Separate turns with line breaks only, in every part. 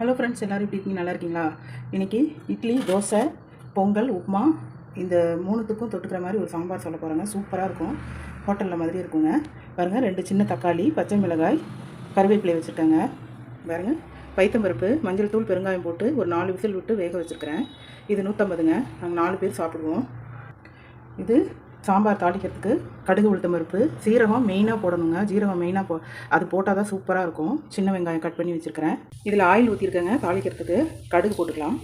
Hello friends எல்லோரும் இப்படி இருக்கீங்க? நல்லா இருக்கீங்களா? இன்றைக்கி இட்லி தோசை பொங்கல் உப்புமா இந்த மூணுத்துக்கும் தொட்டுக்கிற மாதிரி ஒரு சாம்பார் சொல்ல போகிறேங்க சூப்பராக இருக்கும். ஹோட்டலில் மாதிரி இருக்குங்க. பாருங்கள் ரெண்டு சின்ன தக்காளி பச்சை மிளகாய் கருவேப்பிலை வச்சுருக்கேங்க. பாருங்கள் பைத்தம்பருப்பு மஞ்சள் தூள் பெருங்காயம் போட்டு ஒரு நாலு விசில் விட்டு வேக வச்சுருக்கிறேன். இது நூற்றம்பதுங்க நாங்கள் நாலு பேர் சாப்பிடுவோம். இது சாம்பார் தாளிக்கிறதுக்கு கடுகு உளுத்தம் பருப்பு சீரகம் மெயினாக போடணுங்க. ஜீரகம் மெயினாக போ அது போட்டால் தான் சூப்பராக இருக்கும். சின்ன வெங்காயம் கட் பண்ணி வச்சுருக்கிறேன். இதில் ஆயில் ஊற்றிருக்கேங்க தாளிக்கிறதுக்கு கடுகு போட்டுக்கலாம்.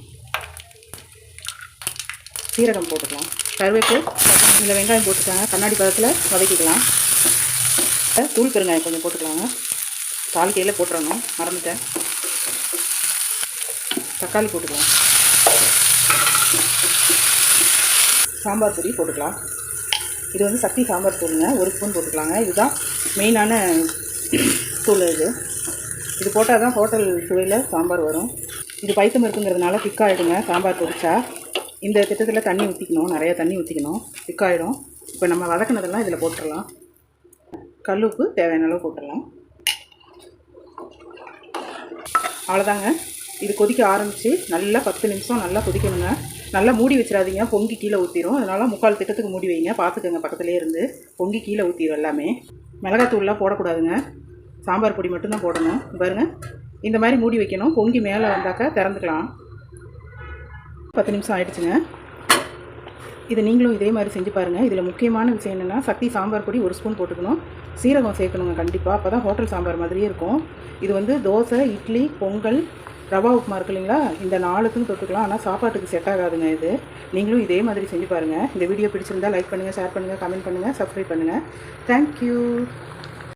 சீரகம் போட்டுக்கலாம். கருவேப்பு இதில் வெங்காயம் போட்டுருக்காங்க கண்ணாடி பதத்தில் வதக்கிக்கலாம். தூள் பெருங்காயம் கொஞ்சம் போட்டுக்கலாங்க. தாளிக்கையில் போட்டுறணும். மறந்துட்டேன். தக்காளி போட்டுக்கலாம். சாம்பார் பொடி போட்டுக்கலாம். இது வந்து சக்தி சாம்பார் தூளுங்க. ஒரு ஸ்பூன் போட்டுக்கலாங்க. இதுதான் மெயினான தூள் இது. இது போட்டால் தான் ஹோட்டல் சுவையில் சாம்பார் வரும். இது பைத்தம் இருக்குங்கிறதுனால திக்காயிடுங்க சாம்பார் பொடிச்சா இந்த திட்டத்தில் தண்ணி ஊற்றிக்கணும் நிறையா தண்ணி ஊற்றிக்கணும் திக்காயிடும் இப்போ நம்ம வதக்கினதெல்லாம் இதில் போட்டுடலாம் கல் உப்பு தேவையான அளவு போட்டுடலாம் அவ்வளோதாங்க இது கொதிக்க ஆரம்பித்து நல்லா பத்து நிமிஷம் நல்லா கொதிக்கணுங்க. நல்லா மூடி வச்சிடாதீங்க. பொங்கி கீழே ஊற்றிடும் அதனால் முக்கால் திட்டத்துக்கு மூடி வைங்க. பார்த்துக்கோங்க பக்கத்துலேயே இருந்து. பொங்கி கீழே ஊற்றிடும் எல்லாமே. மிளகாத்தூள்லாம் போடக்கூடாதுங்க. சாம்பார் பொடி மட்டும்தான் போடணும். பாருங்கள் இந்த மாதிரி மூடி வைக்கணும். பொங்கி மேலே வந்தாக்கா திறந்துக்கலாம். பத்து நிமிஷம் ஆயிடுச்சுங்க. இது நீங்களும் இதே மாதிரி செஞ்சு பாருங்கள் இதில் முக்கியமான விஷயம் என்னென்னா சக்தி சாம்பார் பொடி ஒரு ஸ்பூன் போட்டுக்கணும். சீரகம் சேர்க்கணுங்க கண்டிப்பாக அப்போ தான் ஹோட்டல் சாம்பார் மாதிரியே இருக்கும். இது வந்து தோசை இட்லி பொங்கல் ரவா உப்புமா இருக்கு இல்லைங்களா? இந்த நாளுக்கும் தொட்டுக்கலாம். ஆனால் சாப்பாட்டுக்கு செட் ஆகாதுங்க இது. நீங்களும் இதே மாதிரி செஞ்சு பாருங்கள் இந்த வீடியோ பிடிச்சிருந்தால் லைக் பண்ணுங்கள் ஷேர் பண்ணுங்கள் கமெண்ட் பண்ணுங்கள் சப்ஸ்கிரைப் பண்ணுங்கள் தேங்க்யூ